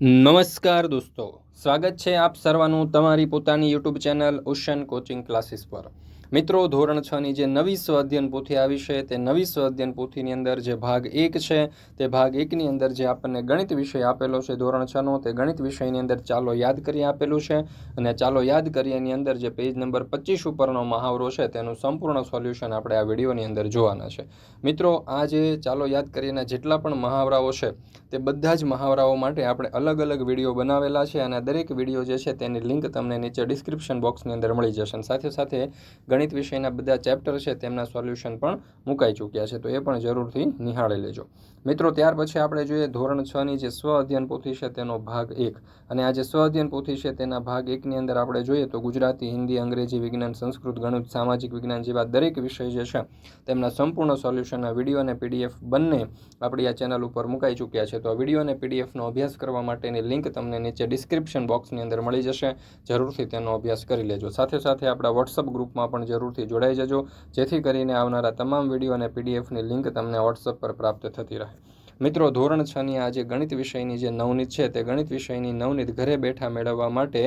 નમસ્કાર દોસ્તો સ્વાગત છે આપ સર્વાનું તમારી પોતાની YouTube channel ocean coaching classes પર. મિત્રો, ધોરણ છ ની જે નવી સ્વઅધ્યયન પોથી આવી છે, તે નવી સ્વઅધ્યયન પોથીની અંદર જે ભાગ એક છે, તે ભાગ એકની અંદર જે આપણને ગણિત વિષય આપેલો છે ધોરણ છનો તે ગણિત વિષયની અંદર ચાલો યાદ કરી આપેલું છે અને ચાલો યાદ કરી એની અંદર જે પેજ નંબર પચીસ ઉપરનો મહાવરો છે, તેનું સંપૂર્ણ સોલ્યુશન આપણે આ વિડીયોની અંદર જોવાના છે. મિત્રો, આ જે ચાલો યાદ કરીએના જેટલા પણ મહાવરાઓ છે, તે બધા જ મહાવરાઓ માટે આપણે અલગ અલગ વીડિયો બનાવેલા છે અને દરેક વીડિયો જે છે તેની લિંક તમને નીચે ડિસ્ક્રિપ્શન બોક્સની અંદર મળી જશે. સાથે સાથે ગણિત વિષયના બધા ચેપ્ટર છે તેમના સોલ્યુશન પણ મુકાઈ ચૂક્યા છે, તો એ પણ જરૂરથી નિહાળી લેજો. મિત્રો, ત્યાર પછી આપણે જોઈએ ધોરણ છ ની જે સ્વ અધ્યયન પોથી છે તેનો ભાગ એક. અને આ જે સ્વ અધ્યયન પોથી છે તેના ભાગ એકની અંદર આપણે જોઈએ તો ગુજરાતી, હિન્દી, અંગ્રેજી વિજ્ઞાન, સંસ્કૃત, ગણિત, સામાજિક વિજ્ઞાન જેવા દરેક વિષય જે છે તેમના સંપૂર્ણ સોલ્યુશનના વીડિયો અને પીડીએફ બંને આપણી આ ચેનલ ઉપર મુકાઈ ચૂક્યા છે. તો આ વીડિયો અને પીડીએફનો અભ્યાસ કરવા માટેની લિંક તમને નીચે ડિસ્ક્રિપ્શન બોક્સની અંદર મળી જશે. જરૂરથી તેનો અભ્યાસ કરી લેજો. સાથે સાથે આપણા વોટ્સઅપ ગ્રુપમાં પણ જરૂરથી જોડાઈ જજો. જેથી કરીને આવનારા તમામ વીડિયો અને પીડીએફની લિંક તમને વોટ્સઅપ પર પ્રાપ્ત થતી રહે. મિત્રો, ધોરણ છ આ જે ગણિત વિષયની જે નવનીત છે તે ગણિત વિષયની નવનીત ઘરે બેઠા મેળવવા માટે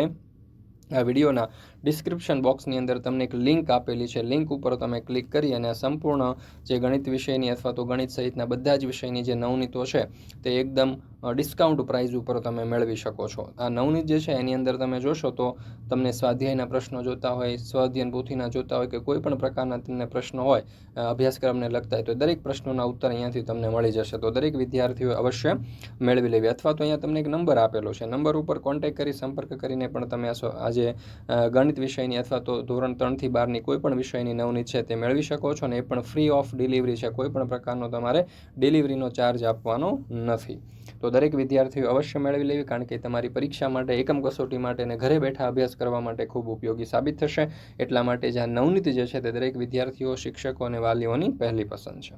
આ વિડીયોના ડિસ્ક્રિપ્શન બોક્સની અંદર તમને એક લિંક આપેલી છે. લિંક ઉપર તમે ક્લિક કરી અને સંપૂર્ણ જે ગણિત વિષયની અથવા તો ગણિત સહિતના બધા જ વિષયની જે નવનીતો છે તે એકદમ ડિસ્કાઉન્ટ પ્રાઇઝ ઉપર તમે મેળવી શકો છો. આ નવનીત જે છે, એની અંદર તમે જોશો તો તમને સ્વાધ્યાયના પ્રશ્નો જોતા હોય, સ્વાધ્યાયન પોથીના જોતા હોય કે કોઈ પણ પ્રકારના તમને પ્રશ્નો હોય અભ્યાસક્રમને લગતા હોય તો દરેક પ્રશ્નોના ઉત્તર અહીંયાથી તમને મળી જશે. તો દરેક વિદ્યાર્થીઓ અવશ્ય મેળવી લેવી. અથવા તો અહીંયા તમને એક નંબર આપેલો છે. નંબર ઉપર કોન્ટેક કરી, સંપર્ક કરીને પણ તમે આજે ગણિત વિષયની અથવા તો ધોરણ ત્રણથી બારની કોઈ પણ વિષયની નવનીત છે તે મેળવી શકો છો અને એ પણ ફ્રી ઓફ ડિલિવરી છે. કોઈ પણ પ્રકારનો તમારે ડિલિવરીનો ચાર્જ આપવાનો નથી. તો દરેક વિદ્યાર્થીઓ અવશ્ય મેળવી લેવી કારણ કે તમારી પરીક્ષા માટે, એકમ કસોટી માટે અને ઘરે બેઠા અભ્યાસ કરવા માટે ખૂબ ઉપયોગી સાબિત થશે. એટલા માટે જે નવનીત જે છે તે દરેક વિદ્યાર્થીઓ, શિક્ષકો અને વાલીઓની પહેલી પસંદ છે.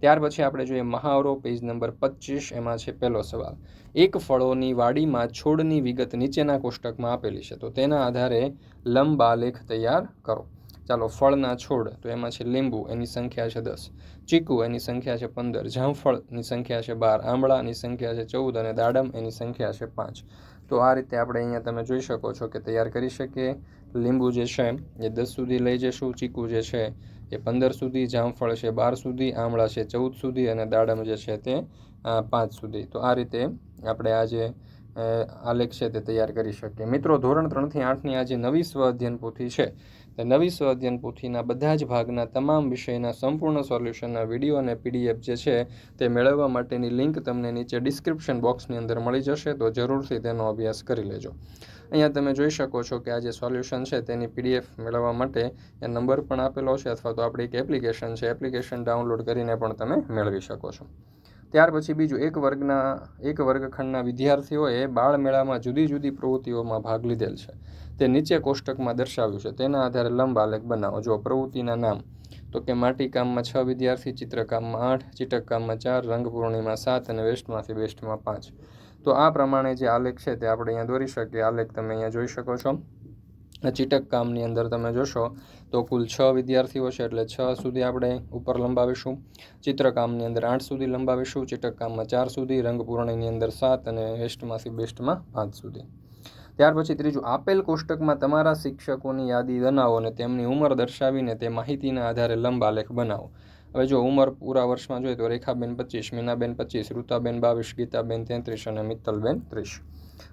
ત્યાર પછી આપણે જોઈએ મહાવરો પેજ નંબર પચીસ, એમાં છે પહેલો સવાલ. એક ફળોની વાડીમાં છોડની વિગત નીચેના કોષ્ટકમાં આપેલી છે, તો તેના આધારે લંબાલેખ તૈયાર કરો. ચાલો ફળના છોડ, તો એમાં છે લીંબુ, એની સંખ્યા છે દસ. ચીકુ, એની સંખ્યા છે પંદર. જામફળની સંખ્યા છે બાર. આંબળાની સંખ્યા છે ચૌદ. અને દાડમ, એની સંખ્યા છે પાંચ. તો આ રીતે આપણે અહીંયા તમે જોઈ શકો છો કે તૈયાર કરી શકીએ. લીંબુ જે છે, એ દસ સુધી લઈ જઈશું ચીકુ જે છે, એ પંદર સુધી. જામફળ છે બાર સુધી. આમળા છે ચૌદ સુધી. અને દાડમ જે છે તે પાંચ સુધી. તો આ રીતે આપણે આજે આલેખ છે તે તૈયાર કરી શકીએ. મિત્રો, ધોરણ ત્રણથી આઠની આ જે નવી સ્વ અધ્યયન પોથી છે તે નવી સ્વ અધ્યયન પોથીના બધા જ ભાગના તમામ વિષયના સંપૂર્ણ સોલ્યુશનના વીડિયો અને પીડીએફ જે છે તે મેળવવા માટેની લિંક તમને નીચે ડિસ્ક્રિપ્શન બોક્સની અંદર મળી જશે, તો જરૂરથી તેનો અભ્યાસ કરી લેજો. અહીંયા તમે જોઈ શકો છો કે આ જે સોલ્યુશન છે તેની પીડીએફ મેળવવા માટે એ નંબર પણ આપેલો છે અથવા તો આપણી એક એપ્લિકેશન છે, એપ્લિકેશન ડાઉનલોડ કરીને પણ તમે મેળવી શકો છો. ત્યાર પછી બીજું એક વર્ગના, એક વર્ગખંડના વિદ્યાર્થીઓએ બાળ મેળામાં જુદી જુદી પ્રવૃત્તિઓમાં ભાગ લીધેલ છે. તે નીચે કોષ્ટકમાં દર્શાવ્યું છે. તેના આધારે લંબ આલેખ બનાવો. જો પ્રવૃત્તિના નામ, તો કે માટીકામમાં છ વિદ્યાર્થી ચિત્રકામમાં આઠ ચિટકકામમાં ચાર રંગપૂર્ણિમાં સાત અને વેસ્ટમાંથી વેસ્ટમાં પાંચ. તો આ પ્રમાણે જે આલેખ છે તે આપણે અહીંયા દોરી શકીએ. આલેખ તમે અહીંયા જોઈ શકો છો. ચીટક કામની અંદર તમે જોશો તો કુલ છ વિદ્યાર્થીઓ છે એટલે છ સુધી આપણે ઉપર લંબાવીશું. ચિત્રકામની અંદર આઠ સુધી લંબાવીશું, ચિટક કામમાં ચાર સુધી રંગપૂર્ણની અંદર સાત અને વેસ્ટમાંથી બેસ્ટમાં પાંચ સુધી. ત્યાર પછી ત્રીજું, આપેલ કોષ્ટકમાં તમારા શિક્ષકોની યાદી બનાવો અને તેમની ઉંમર દર્શાવીને તે માહિતીના આધારે લંબ આલેખ બનાવો. હવે જો ઉંમર પૂરા વર્ષમાં જોઈએ તો રેખાબેન પચીસ, મીનાબેન પચીસ ઋતાબેન બાવીસ, ગીતાબેન તેત્રીસ અને મિત્તલબેન ત્રીસ.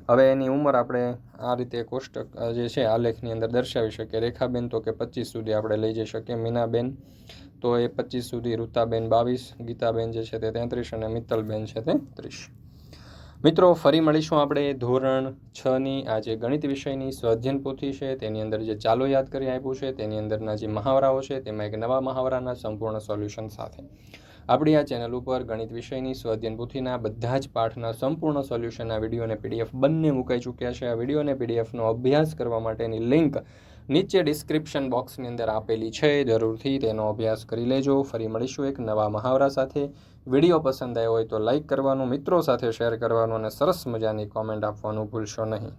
હવે એની ઉંમર આપણે આ રીતે કોષ્ટક જે છે, આલેખની અંદર દર્શાવી શકીએ. રેખાબેન તો કે પચીસ સુધી આપણે લઈ જઈ શકીએ. મીનાબેન તો એ પચીસ સુધી ઋતાબેન બાવીસ, ગીતાબેન જે છે તે તેત્રીસ અને મિત્તલબેન છે તે ત્રીસ. મિત્રો, ફરી મળીશું આપણે ધોરણ છની આ જે ગણિત વિષયની સ્વાધ્યન પોથી છે, તેની અંદર જે ચાલો યાદ કરી આપ્યું છે, તેની અંદરના જે મહાવરાઓ છે, તેમાં એક નવા મહાવરાના સંપૂર્ણ સોલ્યુશન સાથે. આપણી આ ચેનલ ઉપર ગણિત વિષયની સ્વઅધ્યયન પોથીના, બધા જ પાઠના સંપૂર્ણ સોલ્યુશનના વીડિયો અને પીડીએફ બંને મુકાઈ ચૂક્યા છે. આ વીડિયો અને પીડીએફનો અભ્યાસ કરવા માટેની લિંક નીચે ડિસ્ક્રિપ્શન બોક્સની અંદર આપેલી છે. જરૂરથી તેનો અભ્યાસ કરી લેજો. ફરી મળીશું એક નવા મહાવરા સાથે. વીડિયો પસંદ આવ્યો હોય તો લાઇક કરવાનું, મિત્રો સાથે શેર કરવાનું અને સરસ મજાની કોમેન્ટ આપવાનું ભૂલશો નહીં.